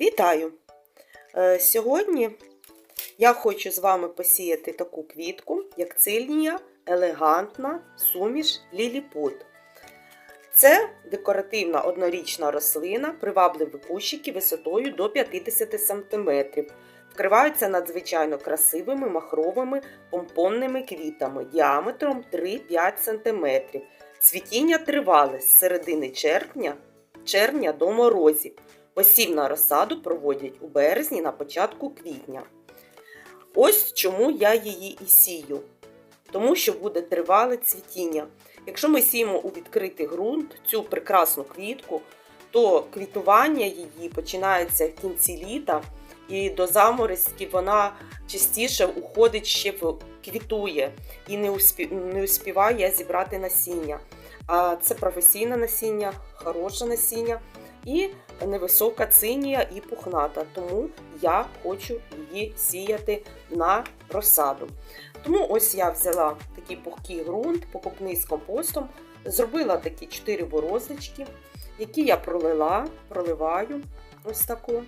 Вітаю! Е, Сьогодні я хочу з вами посіяти таку квітку, як цильнія елегантна суміш ліліпут. Це декоративна однорічна рослина, привабливі кущики висотою до 50 см. Вкриваються надзвичайно красивими махровими помпонними квітами діаметром 3-5 см. Цвітіння тривале з середини червня, червня до морозів. Посів на розсаду проводять у березні на початку квітня. Ось чому я її і сію. Тому що буде тривале цвітіння. Якщо ми сіємо у відкритий ґрунт цю прекрасну квітку, то квітування її починається в кінці літа, і до заморозків вона частіше уходить ще в квітує і не, успі... не успіває зібрати насіння. А це професійне насіння, хороше насіння і невисока цинія і пухната. Тому я хочу її сіяти на розсаду. Тому ось я взяла такий пухкий ґрунт, покупний з компостом, зробила такі 4 бороздочки, які я пролила, проливаю ось таку.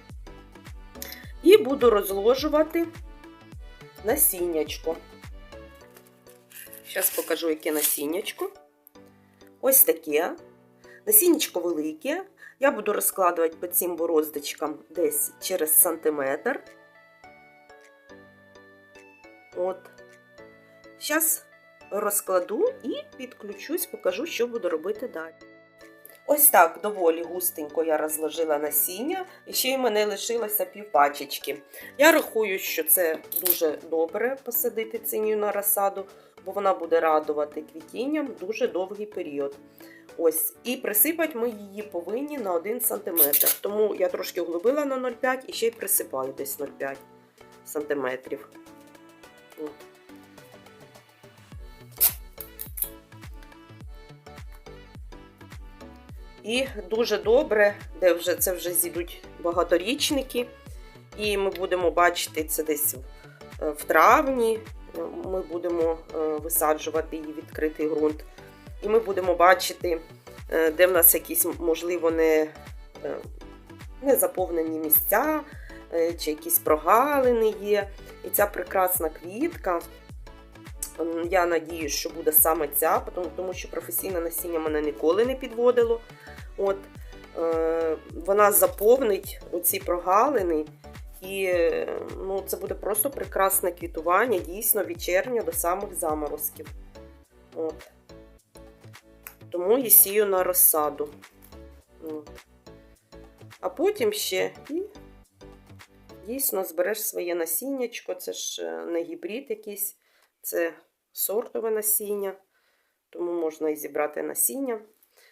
І буду розложувати насіннячко. Зараз покажу, яке насіннячко. Ось таке. Насіннячко велике. Я буду розкладувати по цим бороздочкам десь через сантиметр. От. Зараз розкладу і підключусь, покажу, що буду робити далі. Ось так доволі густенько я розложила насіння, і ще й мене лишилося півпачечки. Я рахую, що це дуже добре посадити цинію на розсаду, бо вона буде радувати квітінням дуже довгий період. Ось, І присипати ми її повинні на 1 см. Тому я трошки углубила на 0,5 і ще й присипаю десь 0,5 см. І дуже добре, де вже це вже зійдуть багаторічники. І ми будемо бачити це десь в травні. Ми будемо висаджувати її відкритий ґрунт. І ми будемо бачити, де в нас якісь, можливо, не, не заповнені місця, чи якісь прогалини є. І ця прекрасна квітка. Я надію, що буде саме ця, тому що професійне насіння мене ніколи не підводило. От, е, Вона заповнить оці прогалини, і ну, це буде просто прекрасне квітування, дійсно від червня до самих заморозків. От. Тому я сію на розсаду. А потім ще і дійсно збереш своє насіннячко, це ж не гібрид якийсь, це сортове насіння, тому можна і зібрати насіння.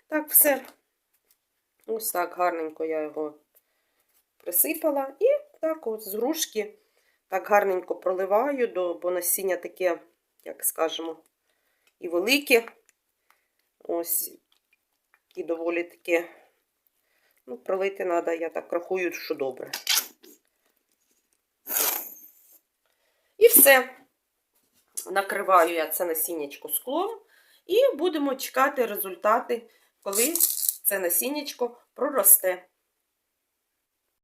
Так, все. Ось так гарненько я його присипала. І так от з грушки так гарненько проливаю, бо насіння таке, як скажемо, і велике. Ось, і доволі таке, ну, пролити треба, я так рахую, що добре. І все. Накриваю я це насіннячко склом. І будемо чекати результати, коли це насіннячко проросте.